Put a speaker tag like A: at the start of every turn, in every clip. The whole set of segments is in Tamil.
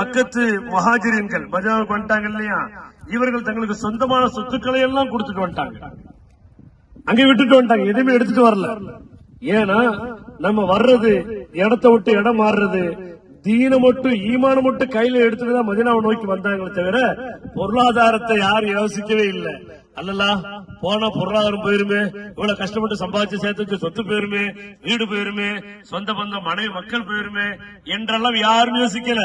A: பக்கத்து மகாஜிரியன்கள் மஜாவுக்கு வந்துட்டாங்க இல்லையா? இவர்கள் தங்களுக்கு சொந்தமான சொத்துக்களை எல்லாம் கொடுத்துட்டு வந்துட்டாங்க. அங்கே விட்டுட்டு வந்துட்டாங்க எதுவுமே எடுத்துட்டு வரல. ஏன்னா நம்ம வர்றது இடத்த விட்டு இடம் மாறுறது தீன மட்டும் ஈமான மட்டும் கையில எடுத்துட்டுதான் மதினாவை நோக்கி வந்தாங்களே தவிர பொருளாதாரத்தை யாரும் யோசிக்கவே இல்லை. அல்லலா போனா பொருளாதாரம் போயிருமே இவ்வளவு கஷ்டப்பட்டு சம்பாதிச்சு சேர்த்து வச்ச சொத்து போயிருமே வீடு போயிருமே சொந்த பந்தம் மனைவி மக்கள் போயிருமே என்றெல்லாம் யாரும் யோசிக்கல.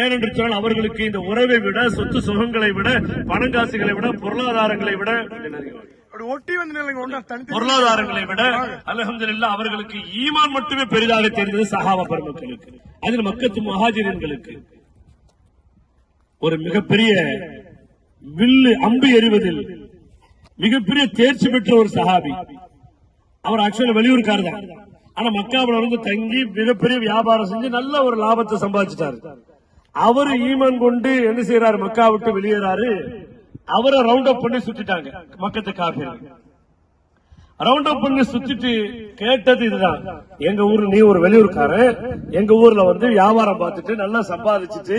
A: ஏனென்று சொன்னால் அவர்களுக்கு இந்த உறவை விட சொத்து சுகங்களை விட பணங்காசுகளை விட பொருளாதாரங்களை விட
B: ஒட்டி வந்து
A: பொருளாதாரங்களை விட அல்ஹம்துலில்லாஹ் அவர்களுக்கு ஈமான் மட்டுமே பெரிதாக தெரிந்தது சஹாபா பெருமக்களுக்கு. அதில் மக்கத்து மகாஜிரன்களுக்கு ஒரு மிகப்பெரிய வில்லு அம்பு எறிவதில் மிகப்பெரிய தேர்ச்சி பெற்ற ஒரு சஹாபி. அவர் ஆக்சுவலா வெளியூர்காரர் தான். ஆனா மக்காவில் வந்து தங்கி மிகப்பெரிய வியாபாரம் செஞ்சு நல்ல ஒரு லாபத்தை சம்பாதிச்சிட்டாரு. அவரு ஈமன் கொண்டு என்ன செய்யறாரு மக்கா விட்டு வெளியேறாரு. அவரை ரவுண்ட் அப் பண்ணி சுத்திட்டாங்க. மக்கத்து காஃபி ரவுண்ட் அப் பண்ணி சுத்திட்டு கேட்டது இதுதான். எங்க ஊர்ல நீ ஒரு வெளியூர்காரன். எங்க ஊர்ல வந்து வியாபாரம் பார்த்துட்டு நல்லா சம்பாதிச்சுட்டு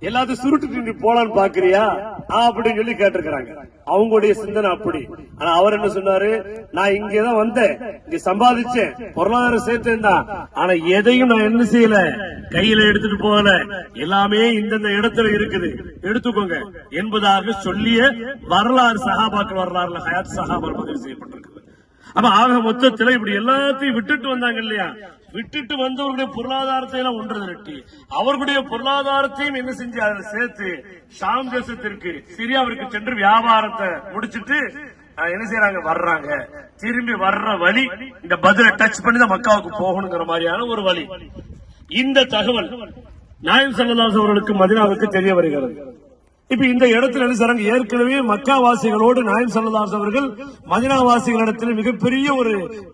A: எல்லாத்தையும் சுருட்டு நீ போலான்னு பாக்குறியா? அப்படின்னு சொல்லி கேட்டிருக்கிறாங்க. அவங்களுடைய சிந்தனை அப்படி. ஆனா அவர் என்ன சொன்னாரு? நான் இங்கதான் வந்தேன். இங்க சம்பாதிச்சேன். பொருளாதாரம் சேர்த்தேன் தான். ஆனா எதையும் நான் என்ன செய்யல? கையில எடுத்துட்டு போகல. எல்லாமே இந்தந்த இடத்துல இருக்குது. எடுத்துக்கோங்க. என்பதாக சொல்லிய வரலாறு சகாபாக்கள் வரலாறுல ஹயாத் சகாபார் பதிவு செய்யப்பட்டிருக்கு. அப்ப ஆக மொத்தத்துல இப்படி எல்லாத்தையும் விட்டுட்டு வந்தாங்க இல்லையா? விட்டுட்டு வந்தவர்களுடைய பொருளாதாரத்தை எல்லாம் ஒன்று திரட்டி அவர்களுடைய பொருளாதாரத்தையும் என்ன செஞ்சு சேர்த்து ஷாம் தேசத்திற்கு சிரியாவிற்கு சென்று வியாபாரத்தை முடிச்சிட்டு என்ன செய்யறாங்க வர்றாங்க. திரும்பி வர்ற வழி இந்த பதில டச் பண்ணி தான் மக்காவுக்கு போகணுங்கிற மாதிரியான ஒரு வழி. இந்த தகவல் நாயம் சங்கதாஸ் அவர்களுக்கு மதினாவுக்கு தெரிய வருகிறது. இப்ப இந்த இடத்துல என்ன செய்றாங்க ஏற்கனவே மக்காவாசிகளோடு நாயம் சல்லதாஸ் அவர்கள் மதினாவாசிகளிடத்தில் மிகப்பெரிய ஒரு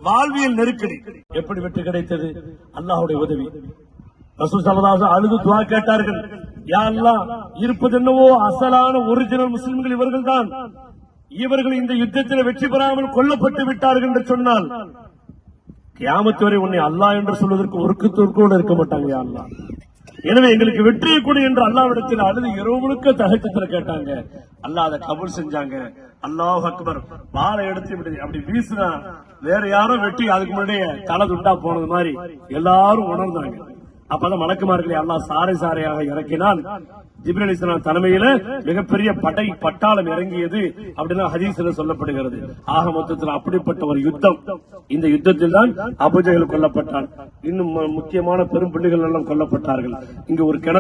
A: வாழ்வியல் நெருக்கடி. எப்படி வெற்றி கிடைத்தது? அல்லாஹுடைய உதவி. ரசூல் சல்லதாஸ் அழுது துவா கேட்டார்கள். யா அல்லாஹ் இருப்பது என்னவோ அசலான ஒரிஜினல் முஸ்லிம்கள் இவர்கள் தான் இவர்கள் இந்த யுத்தத்தில் வெற்றி பெறாமல் கொல்லப்பட்டு விட்டார்கள் என்று சொன்னால் கியாமத்து வரை உன்னை அல்லாஹ் என்று சொல்வதற்கு ஒருக்கு கூட இருக்க மாட்டாங்க யாரெல்லாம் எனவே எங்களுக்கு வெற்றியை கொடு என்று அல்லாவிடத்தில் அழுது இரவு முழுக்க தகச்சத்தில் கேட்டாங்க. அல்லாஹ் அதை கபூல் செஞ்சாங்க. அல்லாஹ் அக்பர் வாழை எடுத்து விடுது அப்படி வீசினா வேற யாரும் வெட்டி அதுக்கு முன்னாடியே தலை துண்டா போனது மாதிரி எல்லாரும் உணர்ந்தாங்க. அப்பதான் மலக்குமார்களை அல்லாஹ் சாரை சாரையாக இறக்கினால் ஜிப்ரல் இஸ்லாம் தலைமையில மிகப்பெரிய படை பட்டாளம் இறங்கியது அப்படின்னு ஹதீஸ்ல சொல்லப்படுகிறது. ஆக மொத்தத்தில் அப்படிப்பட்ட ஒரு யுத்தம் இந்த யுத்தத்தில் தான் அபுஜகல் கொல்லப்பட்டான். இன்னும் முக்கியமான பெரும் பிள்ளைகள் எல்லாம் கொல்லப்பட்டார்கள். இங்கு ஒரு கிணறு